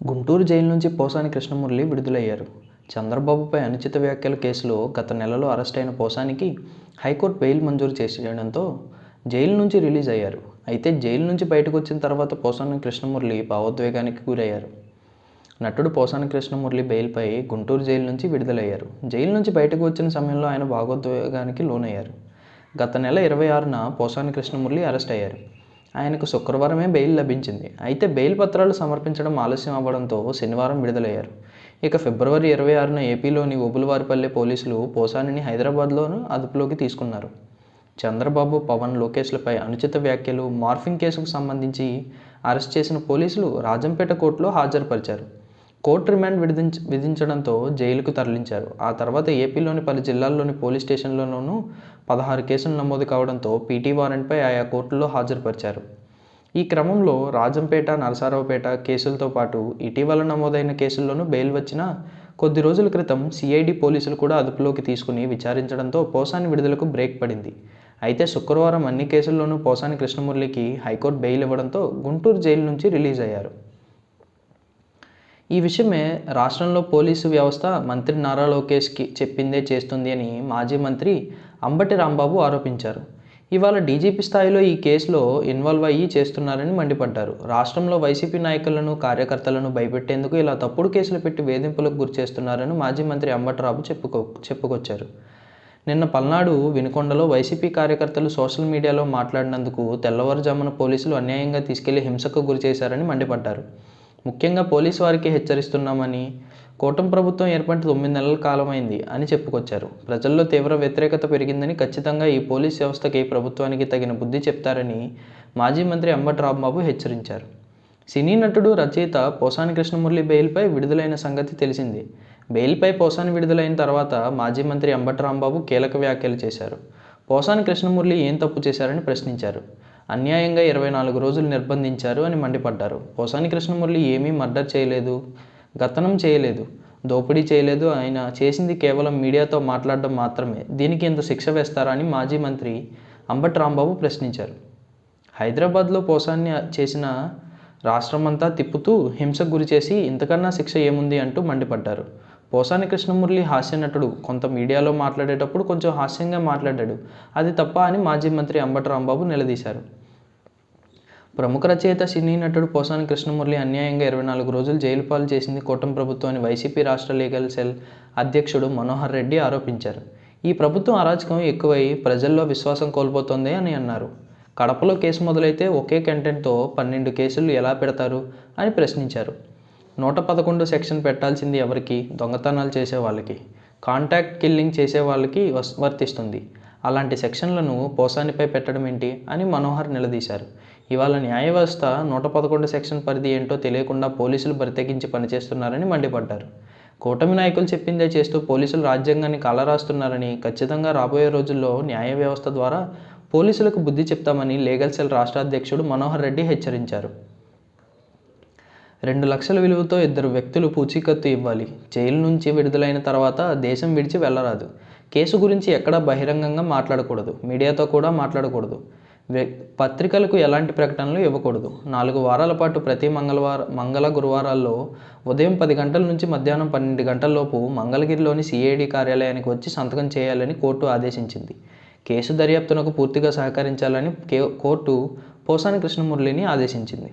Guntur jail నుంచి పోసాని కృష్ణమురళి విడుదలయ్యారు. చంద్రబాబుపై అనుచిత వ్యాఖ్యల కేసులో గత నెలలో అరెస్ట్ అయిన పోసానికి హైకోర్టు బెయిల్ మంజూరు చేయడంతో జైలు నుంచి రిలీజ్ అయ్యారు. అయితే జైలు నుంచి బయటకు వచ్చిన తర్వాత పోసాని కృష్ణమురళి భావోద్వేగానికి గురయ్యారు. నటుడు పోసాని కృష్ణమురళి బెయిల్పై గుంటూరు జైలు నుంచి విడుదలయ్యారు. జైలు నుంచి బయటకు వచ్చిన సమయంలో ఆయన భావోద్వేగానికి లోనయ్యారు. గత నెల ఇరవై ఆరున పోసాని కృష్ణమురళి అరెస్ట్ అయ్యారు. ఆయనకు శుక్రవారమే బెయిల్ లభించింది. అయితే బెయిల్ పత్రాలు సమర్పించడం ఆలస్యం అవ్వడంతో శనివారం విడుదలయ్యారు. ఇక ఫిబ్రవరి ఇరవై ఆరున ఏపీలోని ఓబులవారిపల్లె పోలీసులు పోసానిని హైదరాబాద్లోనూ అదుపులోకి తీసుకున్నారు. చంద్రబాబు పవన్ లోకేష్లపై అనుచిత వ్యాఖ్యలు మార్ఫింగ్ కేసుకు సంబంధించి అరెస్ట్ చేసిన పోలీసులు రాజంపేట కోర్టులో హాజరుపరిచారు. కోర్టు రిమాండ్ విధించ విధించడంతో జైలుకు తరలించారు. ఆ తర్వాత ఏపీలోని పలు జిల్లాల్లోని పోలీస్ స్టేషన్లలోనూ పదహారు కేసులు నమోదు కావడంతో పీటీ వారెంట్పై ఆయా కోర్టుల్లో హాజరుపరిచారు. ఈ క్రమంలో రాజంపేట నరసారావుపేట కేసులతో పాటు ఇటీవల నమోదైన కేసుల్లోనూ బెయిల్ వచ్చిన కొద్ది రోజుల క్రితం సిఐడి పోలీసులు కూడా అదుపులోకి తీసుకుని విచారించడంతో పోసాని విడుదలకు బ్రేక్ పడింది. అయితే శుక్రవారం అన్ని కేసుల్లోనూ పోసాని కృష్ణమురళికి హైకోర్టు బెయిల్ ఇవ్వడంతో గుంటూరు జైలు నుంచి రిలీజ్ అయ్యారు. ఈ విషయమే రాష్ట్రంలో పోలీసు వ్యవస్థ మంత్రి నారా లోకేష్కి చెప్పిందే చేస్తుంది అని మాజీ మంత్రి అంబటి రాంబాబు ఆరోపించారు. ఇవాళ డీజీపీ స్థాయిలో ఈ కేసులో ఇన్వాల్వ్ అయ్యి చేస్తున్నారని మండిపడ్డారు. రాష్ట్రంలో వైసీపీ నాయకులను కార్యకర్తలను భయపెట్టేందుకు ఇలా తప్పుడు కేసులు పెట్టి వేధింపులకు గురి చేస్తున్నారని మాజీ మంత్రి అంబటరాబు చెప్పుకో చెప్పుకొచ్చారు. నిన్న పల్నాడు వినుకొండలో వైసీపీ కార్యకర్తలు సోషల్ మీడియాలో మాట్లాడినందుకు తెల్లవారుజామున పోలీసులు అన్యాయంగా తీసుకెళ్ళి హింసకు గురి చేశారని మండిపడ్డారు. ముఖ్యంగా పోలీసు వారికి హెచ్చరిస్తున్నామని కూటమి ప్రభుత్వం ఏర్పడి తొమ్మిది నెలల కాలమైంది అని చెప్పుకొచ్చారు. ప్రజల్లో తీవ్ర వ్యతిరేకత పెరిగిందని ఖచ్చితంగా ఈ పోలీస్ వ్యవస్థకి ప్రభుత్వానికి తగిన బుద్ధి చెప్తారని మాజీ మంత్రి అంబటి రాంబాబు హెచ్చరించారు. సినీ నటుడు రచయిత పోసాని కృష్ణమురళి బెయిల్పై విడుదలైన సంగతి తెలిసింది. బెయిల్పై పోసాని విడుదలైన తర్వాత మాజీ మంత్రి అంబటి రాంబాబు కీలక వ్యాఖ్యలు చేశారు. పోసాని కృష్ణమురళి ఏం తప్పు చేశారని ప్రశ్నించారు. అన్యాయంగా ఇరవై నాలుగు రోజులు నిర్బంధించారు అని మండిపడ్డారు. పోసాని కృష్ణమురళి ఏమీ మర్డర్ చేయలేదు గతనం చేయలేదు దోపిడీ చేయలేదు. ఆయన చేసింది కేవలం మీడియాతో మాట్లాడడం మాత్రమే. దీనికి ఇంత శిక్ష వేస్తారా అని మాజీ మంత్రి అంబటి రాంబాబు ప్రశ్నించారు. హైదరాబాద్లో పోసాన్ని చేసిన రాష్ట్రమంతా తిప్పుతూ హింసకు గురి చేసి ఇంతకన్నా శిక్ష ఏముంది అంటూ మండిపడ్డారు. పోసాని కృష్ణమురళి హాస్య నటుడు. కొంత మీడియాలో మాట్లాడేటప్పుడు కొంచెం హాస్యంగా మాట్లాడాడు. అది తప్ప అని మాజీ మంత్రి అంబటి రాంబాబు నిలదీశారు. ప్రముఖ రచయిత సినీ నటుడు పోసాని కృష్ణమురళి అన్యాయంగా ఇరవై నాలుగు రోజులు జైలు పాలు చేసింది కూటమి ప్రభుత్వాన్ని వైసీపీ రాష్ట్ర లీగల్ సెల్ అధ్యక్షుడు మనోహర్ రెడ్డి ఆరోపించారు. ఈ ప్రభుత్వం అరాచకం ఎక్కువై ప్రజల్లో విశ్వాసం కోల్పోతోంది అని అన్నారు. కడపలో కేసు మొదలైతే ఒకే కంటెంట్తో పన్నెండు కేసులు ఎలా పెడతారు అని ప్రశ్నించారు. నూట పదకొండు సెక్షన్ పెట్టాల్సింది ఎవరికి? దొంగతనాలు చేసే వాళ్ళకి. కాంటాక్ట్ కిల్లింగ్ చేసే వాళ్ళకి వర్తిస్తుంది. అలాంటి సెక్షన్లను పోసానిపై పెట్టడం ఏంటి అని మనోహర్ నిలదీశారు. ఇవాళ న్యాయ వ్యవస్థ నూట పదకొండు సెక్షన్ పరిధి ఏంటో తెలియకుండా పోలీసులు బరితెగించి పనిచేస్తున్నారని మండిపడ్డారు. కూటమి నాయకులు చెప్పిందే చేస్తూ పోలీసులు రాజ్యాంగాన్ని కాలరాస్తున్నారని ఖచ్చితంగా రాబోయే రోజుల్లో న్యాయ వ్యవస్థ ద్వారా పోలీసులకు బుద్ధి చెప్తామని లీగల్ సెల్ రాష్ట్ర అధ్యక్షుడు మనోహర్ రెడ్డి హెచ్చరించారు. రెండు లక్షల విలువతో ఇద్దరు వ్యక్తులు పూచీకత్తు ఇవ్వాలి. జైలు నుంచి విడుదలైన తర్వాత దేశం విడిచి వెళ్ళరాదు. కేసు గురించి ఎక్కడా బహిరంగంగా మాట్లాడకూడదు. మీడియాతో కూడా మాట్లాడకూడదు. పత్రికలకు ఎలాంటి ప్రకటనలు ఇవ్వకూడదు. నాలుగు వారాల పాటు ప్రతి మంగళవారం మంగళ గురువారాల్లో ఉదయం పది గంటల నుంచి మధ్యాహ్నం పన్నెండు గంటలలోపు మంగళగిరిలోని సిఐడి కార్యాలయానికి వచ్చి సంతకం చేయాలని కోర్టు ఆదేశించింది. కేసు దర్యాప్తునకు పూర్తిగా సహకరించాలని కోర్టు పోసాని కృష్ణమురళిని ఆదేశించింది.